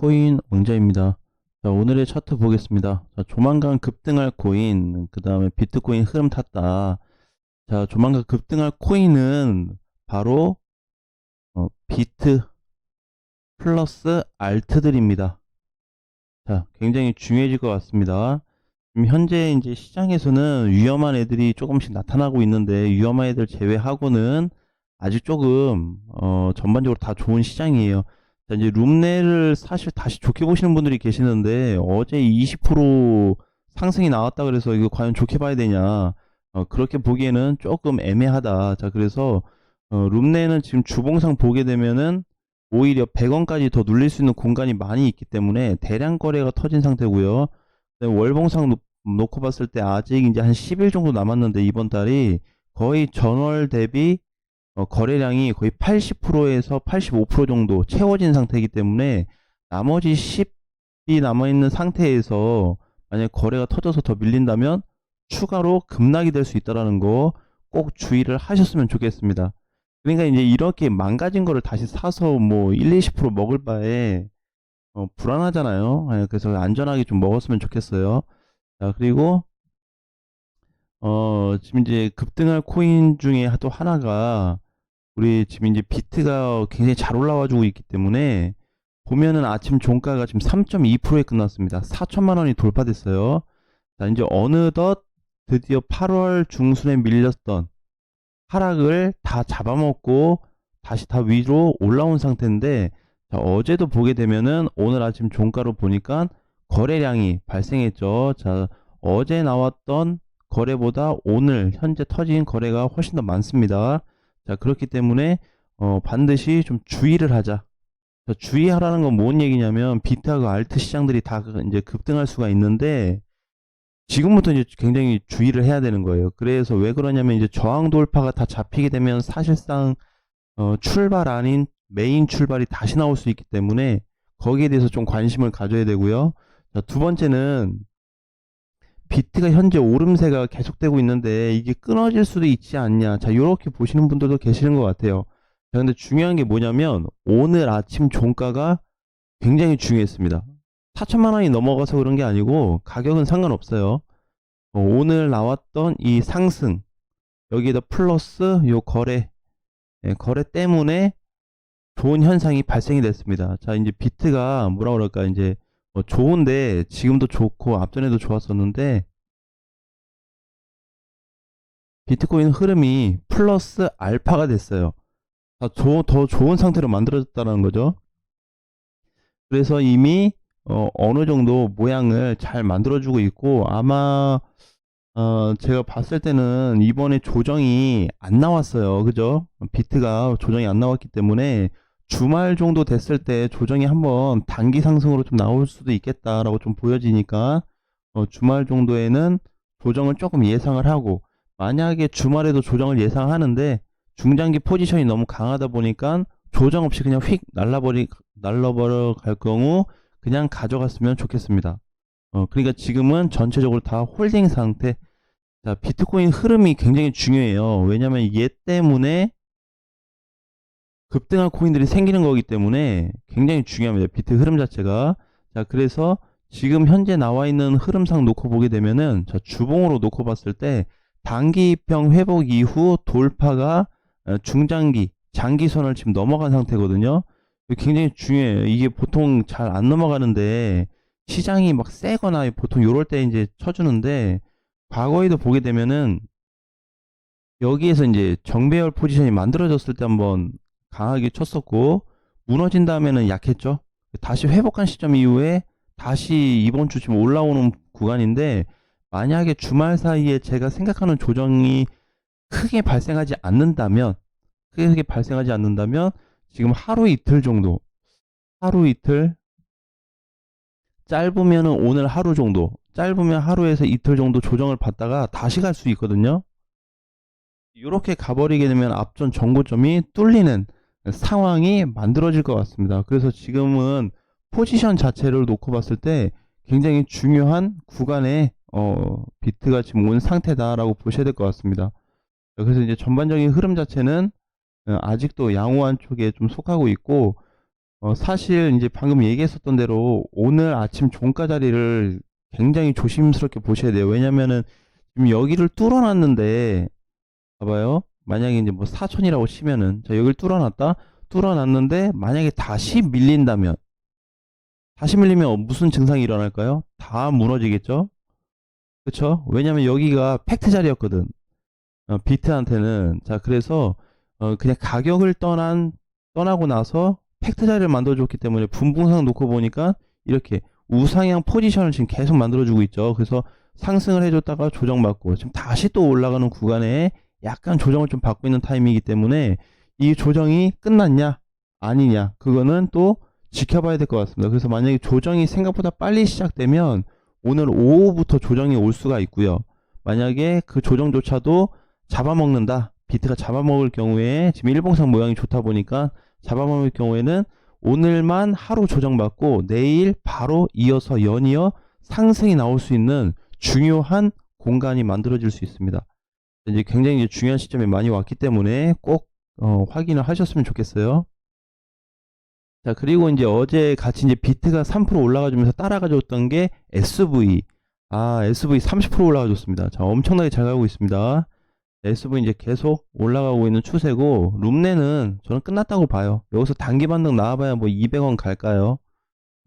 코인 왕자입니다. 자, 오늘의 차트 보겠습니다. 자, 조만간 급등할 코인, 그 다음에 비트코인 흐름 탔다. 자, 조만간 급등할 코인은 바로 어, 비트 플러스 알트들입니다. 자, 굉장히 중요해질 것 같습니다. 지금 현재 이제 시장에서는 위험한 애들이 조금씩 나타나고 있는데 위험한 애들 제외하고는 아직 조금 어, 전반적으로 다 좋은 시장이에요. 자, 이제 룸내를 사실 다시 좋게 보시는 분들이 계시는데 어제 20% 상승이 나왔다 그래서 이거 과연 좋게 봐야 되냐? 어, 그렇게 보기에는 조금 애매하다. 자, 그래서 어, 룸내는 지금 주봉상 보게 되면은 오히려 100원까지 더 눌릴 수 있는 공간이 많이 있기 때문에 대량 거래가 터진 상태고요. 그다음에 월봉상 놓, 놓고 봤을 때 아직 이제 한 10일 정도 남았는데 이번 달이 거의 전월 대비 어, 거래량이 거의 80%에서 85% 정도 채워진 상태이기 때문에 나머지 10이 남아있는 상태에서 만약 거래가 터져서 더 밀린다면 추가로 급락이 될 수 있다라는 거 꼭 주의를 하셨으면 좋겠습니다. 그러니까 이제 이렇게 망가진 거를 다시 사서 뭐 1, 20% 먹을 바에 어, 불안하잖아요. 예, 그래서 안전하게 좀 먹었으면 좋겠어요. 자, 그리고 어, 지금 이제 급등할 코인 중에 또 하나가 우리 지금 이제 비트가 굉장히 잘 올라와 주고 있기 때문에 보면은 아침 종가가 지금 3.2%에 끝났습니다. 4천만 원이 돌파됐어요. 자, 이제 어느덧 드디어 8월 중순에 밀렸던 하락을 다 잡아먹고 다시 다 위로 올라온 상태인데 자, 어제도 보게 되면은 오늘 아침 종가로 보니까 거래량이 발생했죠. 자, 어제 나왔던 거래보다 오늘 현재 터진 거래가 훨씬 더 많습니다. 자, 그렇기 때문에 어, 반드시 좀 주의를 하자. 자, 주의하라는 건 뭔 얘기냐면 비트하고 알트 시장들이 다 그- 이제 급등할 수가 있는데 지금부터 이제 굉장히 주의를 해야 되는 거예요. 그래서 왜 그러냐면 이제 저항 돌파가 다 잡히게 되면 사실상 어, 출발 아닌 메인 출발이 다시 나올 수 있기 때문에 거기에 대해서 좀 관심을 가져야 되고요. 자, 두 번째는 비트가 현재 오름세가 계속되고 있는데 이게 끊어질 수도 있지 않냐. 자, 이렇게 보시는 분들도 계시는 것 같아요. 자, 근데 중요한 게 뭐냐면 오늘 아침 종가가 굉장히 중요했습니다. 4천만 원이 넘어가서 그런 게 아니고 가격은 상관없어요. 어, 오늘 나왔던 이 상승 여기에다 플러스 요 거래 예, 거래 때문에 좋은 현상이 발생이 됐습니다. 자, 이제 비트가 뭐라 그럴까 이제 뭐 좋은데 지금도 좋고 앞전에도 좋았었는데 비트코인 흐름이 플러스 알파가 됐어요. 더 좋은 상태로 만들어졌다는 거죠. 그래서 이미 어, 어느 정도 모양을 잘 만들어주고 있고 아마 어, 제가 봤을 때는 이번에 조정이 안 나왔어요. 그죠? 비트가 조정이 안 나왔기 때문에 주말 정도 됐을 때 조정이 한번 단기 상승으로 좀 나올 수도 있겠다라고 좀 보여지니까 어, 주말 정도에는 조정을 조금 예상을 하고 만약에 주말에도 조정을 예상하는데 중장기 포지션이 너무 강하다 보니까 조정 없이 그냥 휙 날라버리 날라버려 갈 경우 그냥 가져갔으면 좋겠습니다. 어, 그러니까 지금은 전체적으로 다 홀딩 상태. 자, 비트코인 흐름이 굉장히 중요해요. 왜냐면 얘 때문에 급등한 코인들이 생기는 거기 때문에 굉장히 중요합니다. 비트 흐름 자체가. 자, 그래서 지금 현재 나와 있는 흐름상 놓고 보게 되면은 자, 주봉으로 놓고 봤을 때 단기 입형 회복 이후 돌파가 어, 중장기, 장기 선을 지금 넘어간 상태거든요. 굉장히 중요해요. 이게 보통 잘 안 넘어가는데 시장이 막 세거나 보통 요럴 때 이제 쳐주는데 과거에도 보게 되면은 여기에서 이제 정배열 포지션이 만들어졌을 때 한번 강하게 쳤었고 무너진 다음에는 약했죠. 다시 회복한 시점 이후에 다시 이번 주 지금 올라오는 구간인데 만약에 주말 사이에 제가 생각하는 조정이 크게 발생하지 않는다면 크게 발생하지 않는다면 지금 하루 이틀 정도 하루 이틀 짧으면은 오늘 하루 정도 짧으면 하루에서 이틀 정도 조정을 받다가 다시 갈 수 있거든요. 이렇게 가버리게 되면 앞전 정고점이 뚫리는 상황이 만들어질 것 같습니다. 그래서 지금은 포지션 자체를 놓고 봤을 때 굉장히 중요한 구간에 어, 비트가 지금 온 상태다라고 보셔야 될 것 같습니다. 그래서 이제 전반적인 흐름 자체는 어, 아직도 양호한 쪽에 좀 속하고 있고 어, 사실 이제 방금 얘기했었던 대로 오늘 아침 종가 자리를 굉장히 조심스럽게 보셔야 돼요. 왜냐면은 지금 여기를 뚫어놨는데 봐봐요. 만약에 이제 뭐 4천이라고 치면은 자 여기를 뚫어놨다 뚫어놨는데 만약에 다시 밀린다면 다시 밀리면 무슨 증상이 일어날까요? 다 무너지겠죠? 그쵸? 왜냐면 여기가 팩트 자리였거든. 어, 비트한테는. 자, 그래서, 어, 그냥 가격을 떠난, 떠나고 나서 팩트 자리를 만들어줬기 때문에 분봉상 놓고 보니까 이렇게 우상향 포지션을 지금 계속 만들어주고 있죠. 그래서 상승을 해줬다가 조정받고 지금 다시 또 올라가는 구간에 약간 조정을 좀 받고 있는 타이밍이기 때문에 이 조정이 끝났냐? 아니냐? 그거는 또 지켜봐야 될 것 같습니다. 그래서 만약에 조정이 생각보다 빨리 시작되면 오늘 오후부터 조정이 올 수가 있고요. 만약에 그 조정조차도 잡아먹는다. 비트가 잡아먹을 경우에 지금 일봉상 모양이 좋다 보니까 잡아먹을 경우에는 오늘만 하루 조정받고 내일 바로 이어서 연이어 상승이 나올 수 있는 중요한 공간이 만들어질 수 있습니다. 이제 굉장히 이제 중요한 시점에 많이 왔기 때문에 꼭 어, 확인을 하셨으면 좋겠어요. 자, 그리고 이제 어제 같이 이제 비트가 3% 올라가주면서 따라가줬던 게 SV. 아, SV 30% 올라가줬습니다. 자, 엄청나게 잘 가고 있습니다. SV 이제 계속 올라가고 있는 추세고, 룸내는 저는 끝났다고 봐요. 여기서 단기 반등 나와봐야 뭐 200원 갈까요?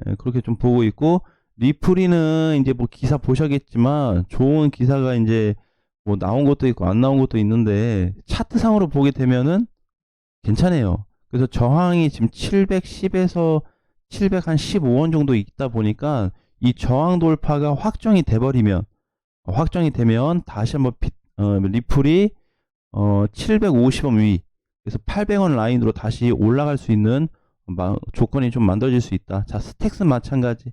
예, 그렇게 좀 보고 있고, 리프리는 이제 뭐 기사 보셨겠지만, 좋은 기사가 이제 뭐 나온 것도 있고, 안 나온 것도 있는데, 차트상으로 보게 되면은 괜찮아요. 그래서 저항이 지금 710에서 715원 정도 있다 보니까 이 저항 돌파가 확정이 돼버리면 어, 확정이 되면 다시 한번 비, 어, 리플이 어, 750원 위 그래서 800원 라인으로 다시 올라갈 수 있는 마, 조건이 좀 만들어질 수 있다. 자 스택스 마찬가지.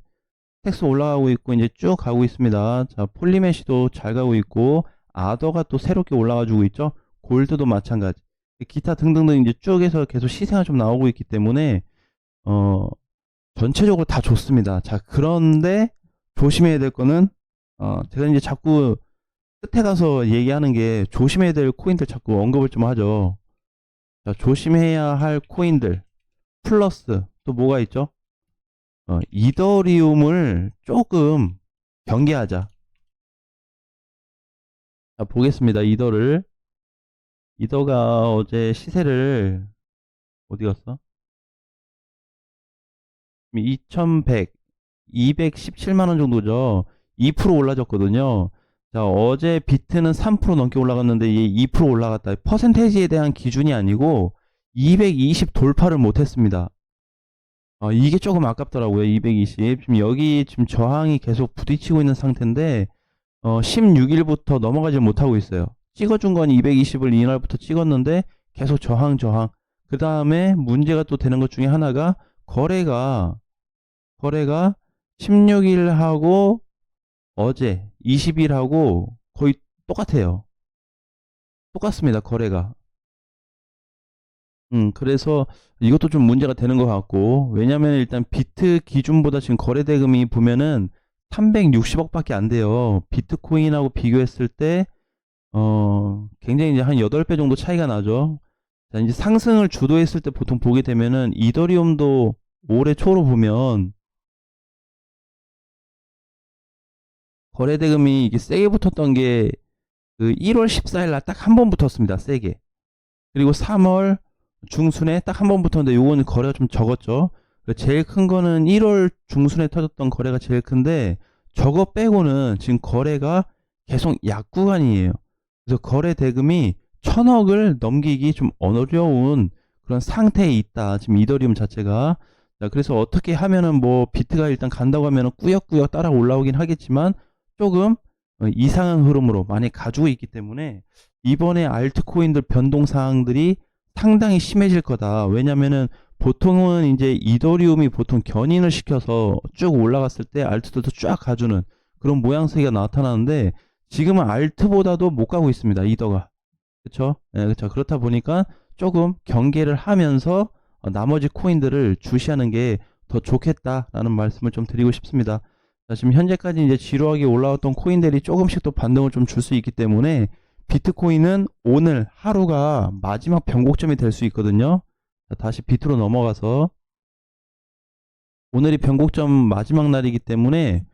스택스 올라가고 있고 이제 쭉 가고 있습니다. 자 폴리메시도 잘 가고 있고 아더가 또 새롭게 올라가지고 있죠. 골드도 마찬가지. 기타 등등등 이제 쭉 해서 계속 시세가 좀 나오고 있기 때문에 어 전체적으로 다 좋습니다. 자 그런데 조심해야 될 거는 어 제가 이제 자꾸 끝에 가서 얘기하는 게 조심해야 될 코인들 자꾸 언급을 좀 하죠. 자 조심해야 할 코인들 플러스 또 뭐가 있죠? 어 이더리움을 조금 경계하자. 자 보겠습니다. 이더를 이더가 어제 시세를 어디 갔어? 2100, 217만원 정도죠. 2% 올라졌거든요. 자, 어제 비트는 3% 넘게 올라갔는데 얘 2% 올라갔다. 퍼센테이지에 대한 기준이 아니고 220 돌파를 못했습니다. 어, 이게 조금 아깝더라고요. 220. 지금 여기 지금 저항이 계속 부딪히고 있는 상태인데 어, 16일부터 넘어가지 못하고 있어요. 찍어준 건 220을 이날부터 찍었는데 계속 저항 저항. 그 다음에 문제가 또 되는 것 중에 하나가 거래가 거래가 16일하고 어제 20일하고 거의 똑같아요. 똑같습니다. 거래가. 음, 그래서 이것도 좀 문제가 되는 것 같고, 왜냐면 일단 비트 기준보다 지금 거래 대금이 보면은 360억밖에 안 돼요. 비트코인하고 비교했을 때 어, 굉장히 이제 한 8배 정도 차이가 나죠. 자, 이제 상승을 주도했을 때 보통 보게 되면은 이더리움도 올해 초로 보면 거래 대금이 이게 세게 붙었던 게 그 1월 14일 날 딱 한 번 붙었습니다. 세게. 그리고 3월 중순에 딱 한 번 붙었는데 요거는 거래가 좀 적었죠. 제일 큰 거는 1월 중순에 터졌던 거래가 제일 큰데 저거 빼고는 지금 거래가 계속 약 구간이에요. 그래서 거래 대금이 천억을 넘기기 좀 어려운 그런 상태에 있다. 지금 이더리움 자체가. 자, 그래서 어떻게 하면은 뭐 비트가 일단 간다고 하면은 꾸역꾸역 따라 올라오긴 하겠지만 조금 어, 이상한 흐름으로 많이 가지고 있기 때문에 이번에 알트코인들 변동 사항들이 상당히 심해질 거다. 왜냐면은 보통은 이제 이더리움이 보통 견인을 시켜서 쭉 올라갔을 때 알트들도 쫙 가주는 그런 모양새가 나타나는데 지금은 알트보다도 못 가고 있습니다. 이더가. 그쵸? 네, 그쵸. 그렇다 보니까 조금 경계를 하면서 어, 나머지 코인들을 주시하는 게 더 좋겠다라는 말씀을 좀 드리고 싶습니다. 자, 지금 현재까지 이제 지루하게 올라왔던 코인들이 조금씩 또 반등을 좀 줄 수 있기 때문에 비트코인은 오늘 하루가 마지막 변곡점이 될 수 있거든요. 자, 다시 비트로 넘어가서 오늘이 변곡점 마지막 날이기 때문에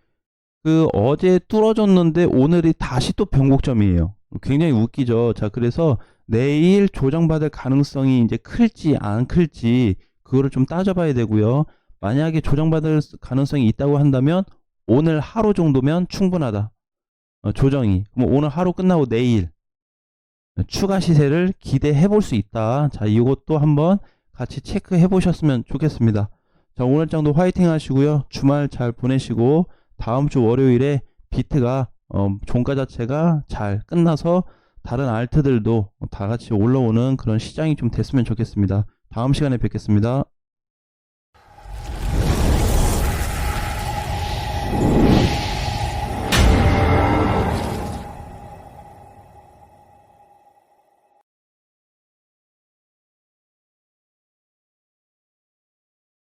그 어제 뚫어졌는데 오늘이 다시 또 변곡점이에요. 굉장히 웃기죠. 자, 그래서 내일 조정받을 가능성이 이제 클지 안 클지 그거를 좀 따져봐야 되고요. 만약에 조정받을 가능성이 있다고 한다면 오늘 하루 정도면 충분하다. 어, 조정이. 그럼 오늘 하루 끝나고 내일 추가 시세를 기대해 볼 수 있다. 자, 이것도 한번 같이 체크해 보셨으면 좋겠습니다. 자, 오늘 장도 화이팅 하시고요. 주말 잘 보내시고 다음 주 월요일에 비트가 어, 종가 자체가 잘 끝나서 다른 알트들도 다 같이 올라오는 그런 시장이 좀 됐으면 좋겠습니다. 다음 시간에 뵙겠습니다.